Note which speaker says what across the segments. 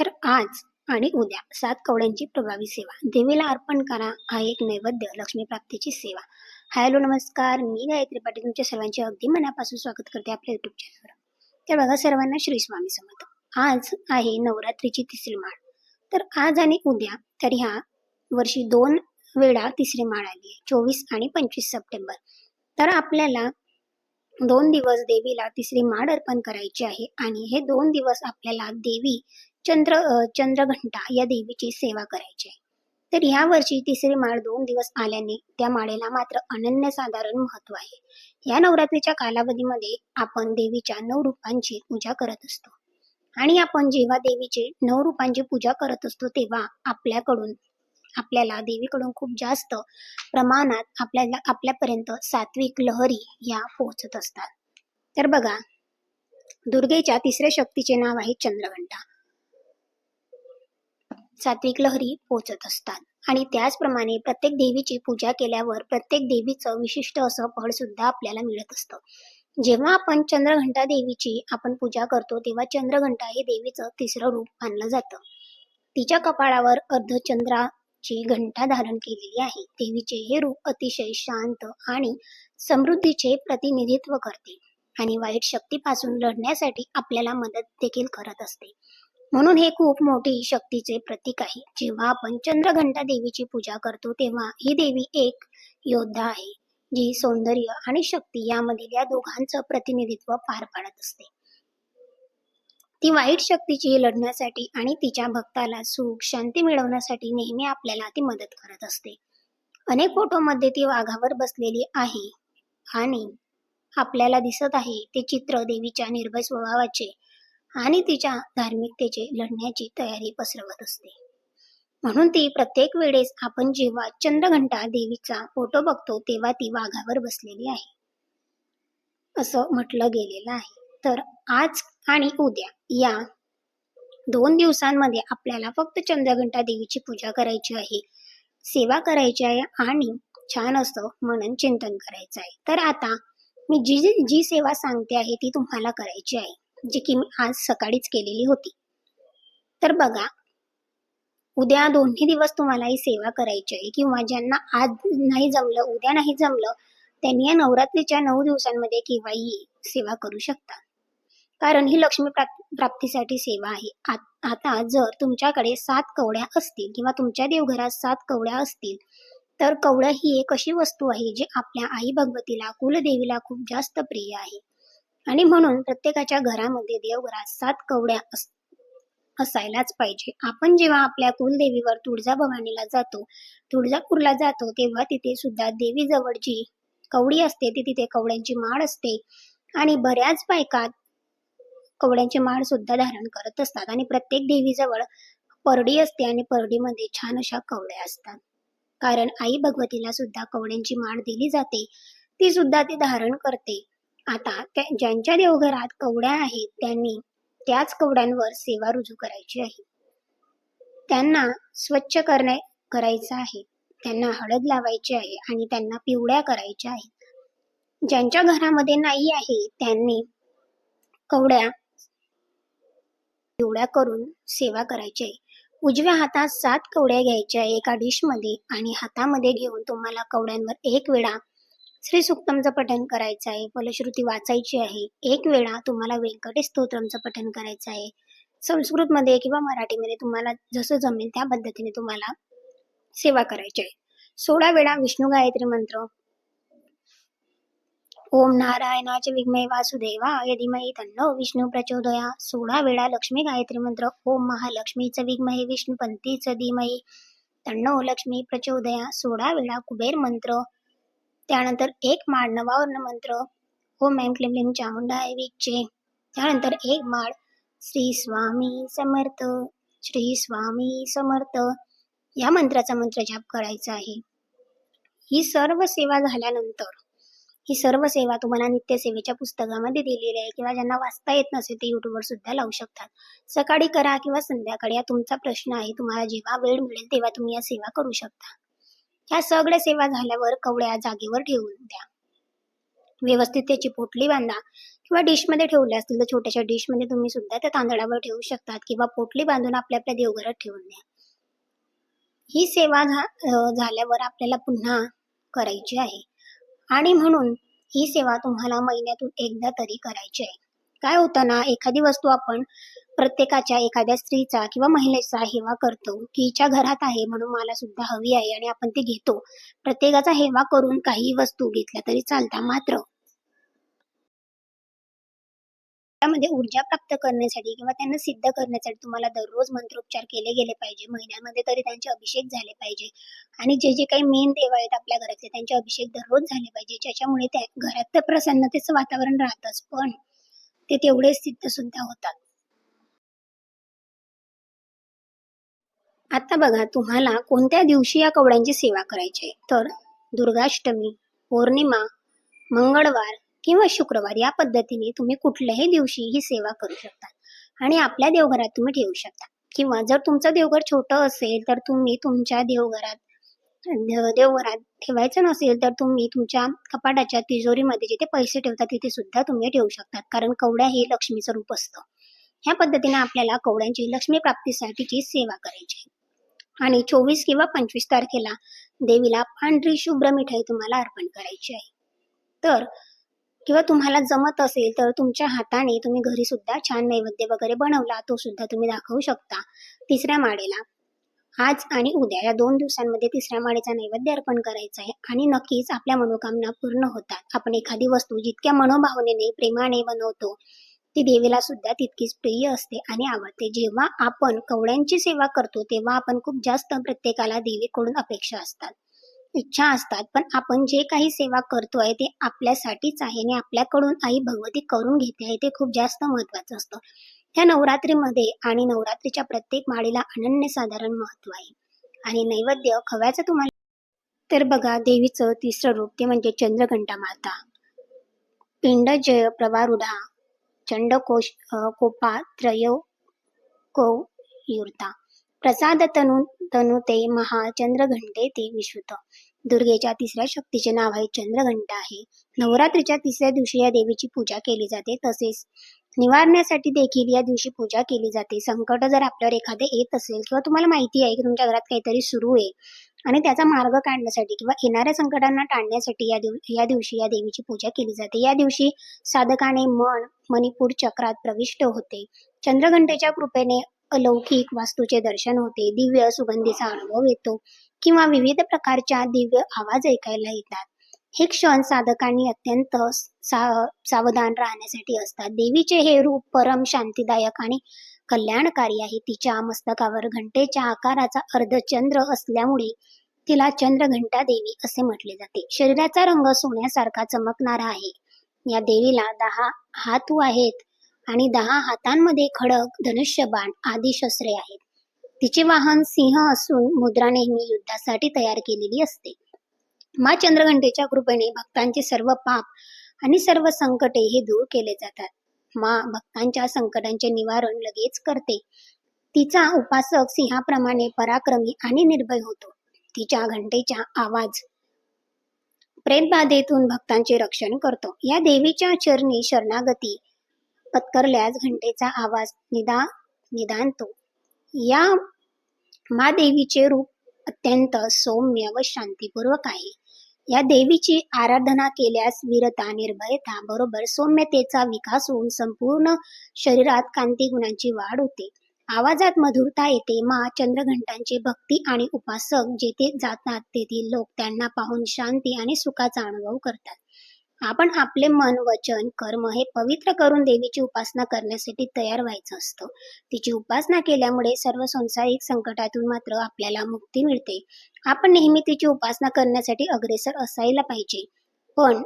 Speaker 1: तर आज आणि उद्या सात कवड्यांची प्रभावी सेवा. देवीला अर्पण करा. हा एक नैवेद्य लक्ष्मी प्राप्तीची सेवा. हॅलो नमस्कार. मी गायत्री पाटील. तुमच्या सर्वांचे अगदी मनापासून स्वागत करते आपल्या युट्यूब चॅनलवर तर बघा सर्वांना श्री स्वामी समर्थ. आज आहे नवरात्रीची तिसरी माळ. तर आज आणि उद्या तर ह्या वर्षी दोन वेळा तिसरी माळ आली आहे. चोवीस आणि पंचवीस सप्टेंबर. तर आपल्याला दोन दिवस देवीला तिसरी माड अर्पण करायची आहे आणि हे दोन दिवस आपल्याला देवी चंद्र चंद्रघंटा या देवीची सेवा करायची आहे. तर ह्या वर्षी तिसरी माळ दोन दिवस आल्याने त्या माळेला मात्र अनन्यसाधारण महत्त्व आहे. या नवरात्रीच्या कालावधीमध्ये आपण देवीच्या नऊ रूपांची पूजा करत असतो. आणि आपण जेव्हा देवीचे नऊ रूपांची पूजा करत असतो तेव्हा आपल्याकडून आपल्याला देवीकडून खूप जास्त प्रमाणात आपल्याला आपल्यापर्यंत सात्विक लहरी या पोहोचत असतात. तर बघा दुर्गेच्या तिसऱ्या शक्तीचे नाव आहे चंद्रघंटा. सात्विक लहरी पोचत असतात. आणि त्याचप्रमाणे प्रत्येक देवीची पूजा केल्यावर प्रत्येक देवीचं विशिष्ट असं फळ सुद्धा आपल्याला मिळत असतं. जेव्हा आपण चंद्रघंटा देवीची आपण पूजा करतो तेव्हा चंद्रघंटा हे देवीचं तिसरं रूप मानलं जातं. तिच्या कपाळावर अर्धचंद्रा ची घंटा धारण केलेली आहे देवीचे हे रूप अतिशय शांत आणि समृद्धीचे प्रतिनिधित्व करते आणि वाईट शक्तीपासून लढण्यासाठी आपल्याला मदत देखील करत असते. म्हणून हे खूप मोठी शक्तीचे प्रतीक आहे. जेव्हा आपण चंद्रघंटा देवीची पूजा करतो तेव्हा ही देवी एक योद्धा आहे जी सौंदर्य आणि शक्ती यामधील या दोघांचं प्रतिनिधित्व पार पाडत असते. ती वाईट शक्तीची लढण्यासाठी आणि तिच्या भक्ताला सुख शांती मिळवण्यासाठी नेहमी आपल्याला ती मदत करत असते. अनेक फोटोमध्ये ती वाघावर बसलेली आहे आणि आपल्याला दिसत आहे ते चित्र देवीच्या निर्भय स्वभावाचे आणि तिच्या धार्मिकतेचे लढण्याची तयारी पसरवत असते. म्हणून ती प्रत्येक वेळेस आपण जेव्हा चंद्रघंटा देवीचा फोटो बघतो तेव्हा ती वाघावर बसलेली आहे. असं म्हटलं गेलेलं आहे. तर आज आणि उद्या या दोन दिवसांमध्ये आपल्याला फक्त चंद्रघंटा देवीची पूजा करायची आहे. सेवा करायची आहे आणि छान असं मनन चिंतन करायचं आहे. तर आता मी जी जी- जी सेवा सांगते आहे ती तुम्हाला करायची आहे जी की मी आज सकाळीच केलेली होती. तर बघा उद्या दोन्ही दिवस तुम्हाला ही सेवा करायची आहे किंवा ज्यांना आज नाही जमलं उद्या नाही जमलं त्यांनी या नवरात्रीच्या नऊ दिवसांमध्ये किंवा ही सेवा करू शकतात कारण ही लक्ष्मी प्राप्तीसाठी सेवा आहे. आता जर तुमच्याकडे सात कवड्या असतील किंवा तुमच्या देवघरात सात कवड्या असतील तर कवड्या ही एक अशी वस्तू आहे जी आपल्या आई भगवतीला कुलदेवीला खूप जास्त प्रिय आहे. आणि म्हणून प्रत्येकाच्या घरामध्ये देवघरात सात कवड्या अस- असायलाच पाहिजे. आपण जेव्हा आपल्या कुलदेवीवर तुळजाभवानीला जातो तुळजापूरला जातो तेव्हा तिथे सुद्धा देवीजवळ जी कवडी असते. ती तिथे कवड्यांची माळ असते. आणि बऱ्याच बायका कवड्यांची माळ सुद्धा धारण करत असतात आणि प्रत्येक देवीजवळ परडी असते आणि परडीमध्ये छान अशा कवड्या असतात. कारण आई भगवतीला सुद्धा कवड्यांची माळ दिली जाते ती सुद्धा ती धारण करते. आता ज्यांच्या देवघरात कवड्या आहेत त्यांनी त्याच कवड्यांवर सेवा रुजू करायची आहे. त्यांना स्वच्छ करणे करायचं आहे. त्यांना हळद लावायची आहे आणि त्यांना पिवळ्या करायच्या आहेत. ज्यांच्या घरामध्ये नाही आहे त्यांनी कवड्या पिवळ्या करून सेवा करायची. आहे उजव्या हातात सात कवड्या घ्यायच्या एका डिशमध्ये आणि हातामध्ये घेऊन तुम्हाला कवड्यांवर एक वेळा श्री सुक्तमचं पठण करायचं आहे. फलश्रुती वाचायची आहे. एक वेळा तुम्हाला व्यंकटेश स्तोत्रमचं पठण करायचं आहे. संस्कृतमध्ये किंवा मराठीमध्ये तुम्हाला जसं जमेल त्या पद्धतीने तुम्हाला सेवा करायची आहे. सोळा वेळा विष्णू गायत्री मंत्र ओम नारायणाच विघ्मे वासुदेवा यदिमयी तन्नो विष्णू प्रचोदया। सोळा वेळा लक्ष्मी गायत्री मंत्र ओम महालक्ष्मीचं विघ्महे विष्णुपंथीचं धीमयी तन्नो लक्ष्मी प्रचोदया सोळा वेळा कुबेर मंत्र। त्यानंतर एक माळ नवावर्ण मंत्र। ओम ऐम क्लीं क्लीं चामुंडाय विचे त्यानंतर एक माळ श्री स्वामी समर्थ। श्री स्वामी समर्थ। या मंत्राचा मंत्र जाप करायचा आहे। ही सर्व सेवा झाल्यानंतर ही सर्व सेवा तुम्हाला नित्यसेवेच्या पुस्तकामध्ये दिलेली आहे किंवा ज्यांना वाचता येत नसेल ते युट्यूबवर सुद्धा लावू शकतात. सकाळी करा किंवा संध्याकाळी हा तुमचा प्रश्न आहे तुम्हाला जेव्हा वेळ मिळेल तेव्हा तुम्ही या सेवा करू शकता. ह्या सगळ्या सेवा झाल्यावर कवड्या जागेवर ठेवून द्या. व्यवस्थित त्याची पोटली बांधा किंवा डिशमध्ये ठेवले असतील तर छोट्याशा डिशमध्ये तुम्ही सुद्धा त्या तांदळावर ठेवू शकतात किंवा पोटली बांधून आपल्या आपल्या देवघरात ठेवून द्या. ही सेवा झा झाल्यावर आपल्याला पुन्हा करायची आहे. आणि म्हणून ही सेवा तुम्हाला महिन्यातून एकदा तरी करायची आहे. काय होतं ना एखादी वस्तू आपण प्रत्येकाच्या एखाद्या स्त्रीचा किंवा महिलेचा हेवा करतो की हिच्या घरात आहे म्हणून मला सुद्धा हवी आहे आणि आपण ती घेतो. प्रत्येकाचा हेवा करून काही वस्तू घेतल्या तरी चालतात मात्र त्यामध्ये ऊर्जा प्राप्त करण्यासाठी किंवा त्यांना सिद्ध करण्यासाठी तुम्हाला दररोज मंत्रोच्चार केले गेले पाहिजे. महिन्यामध्ये तरी त्यांचे अभिषेक झाले पाहिजे. आणि जे जे काही मेन देव आहेत आपल्या घरातले त्यांचे अभिषेक दररोज झाले पाहिजे. ज्याच्यामुळे त्या घरात तर प्रसन्नतेचं वातावरण राहतच पण ते तेवढे सिद्ध सुद्धा होतात. आता बघा तुम्हाला कोणत्या दिवशी या कवड्यांची सेवा करायची आहे? तर दुर्गाष्टमी पौर्णिमा मंगळवार किंवा शुक्रवार या पद्धतीने तुम्ही कुठल्याही दिवशी ही सेवा करू शकता. आणि आपल्या देवघरात तुम्ही ठेवू शकता. किंवा जर तुमचं देवघर छोटं असेल तर तुम्ही तुमच्या देवघरात देवघरात ठेवायचं नसेल तर तुम्ही तुमच्या कपाटाच्या तिजोरीमध्ये जिथे पैसे ठेवतात तिथे सुद्धा तुम्ही ठेवू शकतात कारण कवड्या हे लक्ष्मीचं रूप असतं. ह्या पद्धतीने आपल्याला कवड्यांची लक्ष्मी प्राप्तीसाठीची सेवा करायची आहे. आणि चोवीस किंवा पंचवीस तारखेला देवीला पांढरी शुभ्र मिठाई तुम्हाला अर्पण करायची आहे. तर किंवा तुम्हाला जमत असेल तर तुमच्या हाताने तुम्ही घरी सुद्धा छान नैवेद्य वगैरे बनवला तो सुद्धा तुम्ही दाखवू शकता. तिसऱ्या माळेला. आज आणि उद्या या दोन दिवसांमध्ये तिसऱ्या माळेचा नैवेद्य अर्पण करायचा आहे आणि नक्कीच आपल्या मनोकामना पूर्ण होतात. आपण एखादी वस्तू जितक्या मनोभावनेने प्रेमाने बनवतो ती देवीला सुद्धा तितकीच प्रिय असते आणि आवडते. जेव्हा आपण कवड्यांची सेवा करतो तेव्हा आपण खूप जास्त प्रत्येकाला देवीकडून अपेक्षा असतात. इच्छा असतात. पण आपण जे काही सेवा करतोय ते आपल्यासाठीच आहे आणि आपल्याकडून आई भगवती करून घेते आहे ते खूप जास्त महत्वाचं असतं. त्या नवरात्रीमध्ये आणि नवरात्रीच्या प्रत्येक माळीला अनन्यसाधारण महत्त्व आहे. आणि नैवेद्य खव्याचं तुम्हाला तर बघा देवीचं तिसरं रूप ते म्हणजे चंद्रघंटा माता. पिंड जय प्रवारुढा चंडकोश कोपा त्रयो को युर्ता. प्रसाद तनु तनुते महा चंद्रघंटे ते विश्वत. दुर्गेच्या तिसऱ्या शक्तीचे नाव आहे चंद्रघंटा आहे. नवरात्रीच्या तिसऱ्या दिवशी या देवीची पूजा केली जाते. तसेच निवारण्यासाठी देखील या दिवशी पूजा केली जाते. संकट जर आपल्यावर एखादे येत असेल किंवा तुम्हाला माहिती आहे की तुमच्या घरात काहीतरी सुरू आहे आणि त्याचा मार्ग काढण्यासाठी किंवा येणाऱ्या संकटांना टाळण्यासाठी या दिव या दिवशी या देवीची पूजा केली जाते. या दिवशी साधकाने मन मणिपूर चक्रात प्रविष्ट होते. चंद्रघंटेच्या कृपेने अलौकिक वास्तूचे दर्शन होते दिव्य सुगंधीचा अनुभव येतो किंवा विविध प्रकारच्या दिव्य आवाज ऐकायला येतात. हे क्षण साधकांनी अत्यंत सा सावधान राहण्यासाठी असतात. देवीचे हे रूप परम शांतीदायक आणि कल्याणकारी आहे. तिच्या मस्तकावर घंटेच्या आकाराचा अर्धचंद्र असल्यामुळे तिला चंद्रघंटा देवी असे म्हटले जाते. शरीराचा रंग सोन्यासारखा चमकणारा आहे. या देवीला दहा हात आहेत. आणि दहा हातांमध्ये खडक धनुष्यबाण आदी शस्त्रे आहेत. तिचे वाहन सिंह असून मुद्रा नेहमी युद्धासाठी तयार केलेली असते. मा चंद्रघंटेच्या कृपेने भक्तांचे सर्व पाप आणि सर्व संकटे हे दूर केले जातात. मा भक्तांच्या संकटांचे निवारण लगेच करते. तिचा उपासक सिंहाप्रमाणे पराक्रमी आणि निर्भय होतो. तिच्या घंटेचा आवाज प्रेतबाधेतून भक्तांचे रक्षण करतो. या देवीच्या चरणी शरणागती पत्करल्यास घंटेचा आवाज. निदा निदानतो या मा देवीचे रूप अत्यंत सौम्य व शांतीपूर्वक आहे. या देवीची आराधना केल्यास वीरता निर्भयता बरोबर सौम्यतेचा विकास होऊन संपूर्ण शरीरात कांती गुणांची वाढ होते. आवाजात मधुरता येते. मा चंद्रघंटांचे भक्ती आणि उपासक जेथे जातात तेथील लोक त्यांना पाहून शांती आणि सुखाचा अनुभव करतात. आपण आपले मन वचन कर्म हे पवित्र करून देवीची उपासना करण्यासाठी तयार व्हायचं असतं. तिची उपासना केल्यामुळे सर्व संसारिक संकटातून मात्र आपल्याला मुक्ती मिळते. आपण नेहमी तिची उपासना करण्यासाठी अग्रेसर असायला पाहिजे. पण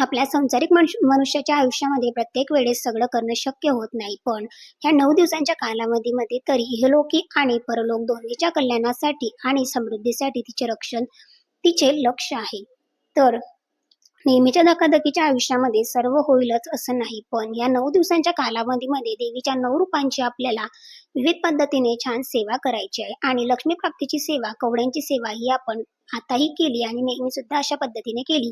Speaker 1: आपल्या संसारिक मनुष्याच्या आयुष्यामध्ये प्रत्येक वेळेस सगळं करणं शक्य होत नाही. पण ह्या नऊ दिवसांच्या कालावधीमध्ये तरी इहलोकी आणि परलोक दोन्हीच्या कल्याणासाठी आणि समृद्धीसाठी तिचे रक्षण तिचे लक्ष आहे. तर नेहमीच्या धकाधकीच्या आयुष्यामध्ये सर्व होईलच असं नाही पण या नऊ दिवसांच्या कालावधीमध्ये देवीच्या नऊ रूपांची आपल्याला विविध पद्धतीने छान सेवा करायची आहे आणि लक्ष्मी प्राप्तीची सेवा कवड्यांची सेवा ही आपण आताही केली आणि नेहमी सुद्धा अशा पद्धतीने केली.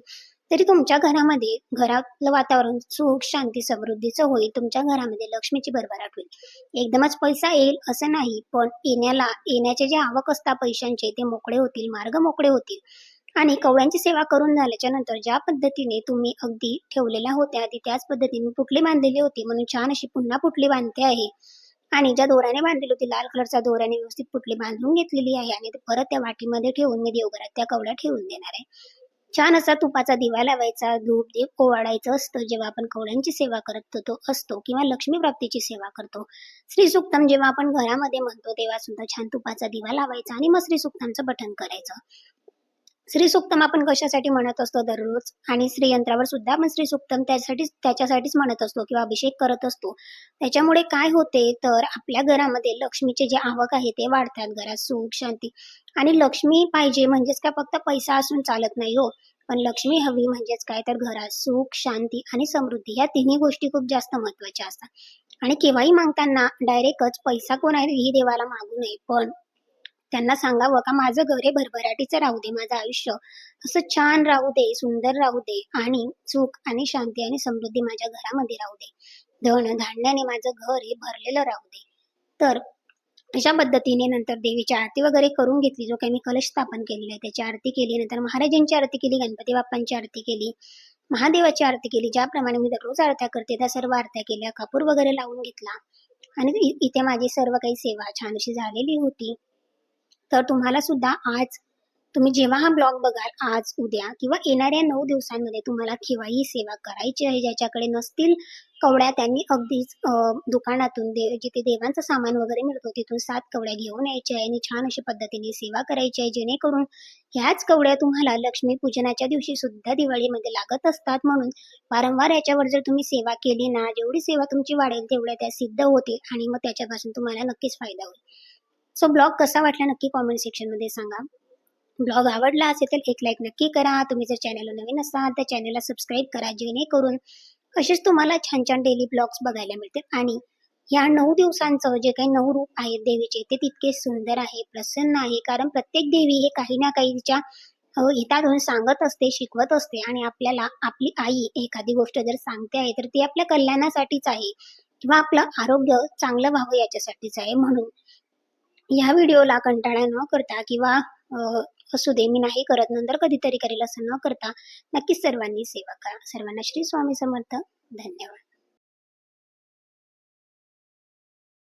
Speaker 1: तरी तुमच्या घरामध्ये घरातलं वातावरण सुख शांती समृद्धीचं होईल. तुमच्या घरामध्ये लक्ष्मीची भरभराट होईल. एकदमच पैसा येईल असं नाही पण येण्याला येण्याचे जे आवक असतात पैशांचे ते मोकळे होतील मार्ग मोकळे होतील. आणि कवळ्यांची सेवा करून झाल्याच्यानंतर ज्या पद्धतीने तुम्ही अगदी ठेवलेल्या होत्या आधी त्याच पद्धतीने पुटली बांधलेली होती. म्हणून छान अशी पुन्हा पुटली बांधते आहे. आणि ज्या दोऱ्याने बांधलेली होती लाल कलरचा दोऱ्याने व्यवस्थित पुटली बांधून घेतलेली आहे. आणि परत त्या वाटीमध्ये ठेवून मी देवघरात त्या कवड्या ठेवून देणार आहे. छान असा तुपाचा दिवा लावायचा धूप दीप ओवाळायचं असतं. जेव्हा आपण कवड्यांची सेवा करत तो असतो किंवा लक्ष्मी प्राप्तीची सेवा करतो. श्री सुक्तम जेव्हा आपण घरामध्ये म्हणतो तेव्हा सुद्धा छान तुपाचा दिवा लावायचा आणि मग श्री सुक्तमचं पठण करायचं. श्री सुक्तम आपण कशासाठी म्हणत असतो दररोज? आणि श्रीयंत्रावर सुद्धा आपण श्री सुक्तम त्याच्यासाठीच म्हणत असतो किंवा अभिषेक करत असतो. त्याच्यामुळे काय होते तर आपल्या घरामध्ये लक्ष्मीचे जे आवक आहे ते वाढतात. घरात सुख शांती. आणि लक्ष्मी पाहिजे म्हणजेच काय? फक्त पैसा असून चालत नाही हो. पण लक्ष्मी हवी म्हणजेच काय? तर घरात सुख शांती आणि समृद्धी या तिन्ही गोष्टी खूप जास्त महत्त्वाच्या असतात. आणि केव्हाही मागताना डायरेक्टच पैसा कोण आहे देवाला मागू नये. पण त्यांना सांगावं का माझं घर हे भरभराटीचं राहू दे माझं आयुष्य असं छान राहू दे सुंदर राहू दे आणि सुख आणि शांती आणि समृद्धी माझ्या घरामध्ये राहू दे. धन धान्याने माझं घर हे भरलेलं राहू दे. तर अशा पद्धतीने नंतर देवीची आरती वगैरे करून घेतली जो काही मी कलश स्थापन केलेला आहे त्याची आरती केली नंतर महाराजांची आरती केली गणपती बाप्पांची आरती केली महादेवाची आरती केली ज्याप्रमाणे मी दररोज आरत्या करते त्या सर्व आरत्या केल्या कापूर वगैरे लावून घेतला आणि इथे माझी सर्व काही सेवा छानशी झालेली होती. तर तुम्हाला सुद्धा आज तुम्ही जेव्हा हा ब्लॉग बघाल आज उद्या किंवा येणाऱ्या नऊ दिवसांमध्ये तुम्हाला केव्हाही सेवा करायची आहे ज्याच्याकडे नसतील कवड्या त्यांनी अगदीच दुकानातून दे जिथे देवांचं सामान वगैरे मिळतो तिथून सात कवड्या घेऊन यायच्या आहे आणि छान अशा पद्धतीने सेवा करायची आहे जेणेकरून ह्याच कवड्या तुम्हाला लक्ष्मी पूजनाच्या दिवशी सुद्धा दिवाळीमध्ये लागत असतात. म्हणून वारंवार याच्यावर जर तुम्ही सेवा केली ना जेवढी सेवा तुमची वाढेल तेवढ्या त्या सिद्ध होतील आणि मग त्याच्यापासून तुम्हाला नक्कीच फायदा होईल. सो ब्लॉग कसा वाटला नक्की कॉमेंट सेक्शनमध्ये सांगा. ब्लॉग आवडला असेल तर एक लाईक नक्की करा. तुम्ही जर चॅनलवर नवीन असाल तर चॅनलला सबस्क्राईब करा जेणेकरून असेच तुम्हाला छान छान डेली ब्लॉग्स बघायला मिळतील. आणि या नऊ दिवसांचं जे काही नऊ रूप आहेत देवीचे ते तितके सुंदर आहे प्रसन्न आहे. कारण प्रत्येक देवी हे काही ना काहीच्या तिच्या सांगत असते शिकवत असते. आणि आपल्याला आपली आई एखादी गोष्ट जर सांगते आहे तर ती आपल्या कल्याणासाठीच आहे. किंवा आपलं आरोग्य चांगलं व्हावं याच्यासाठीच आहे. म्हणून या व्हिडिओला कंटाळा न करता किंवा असू दे मी नाही करत नंतर कधीतरी करेल असं न करता नक्कीच सर्वांनी सेवा करा. सर्वांना श्री स्वामी समर्थ. धन्यवाद.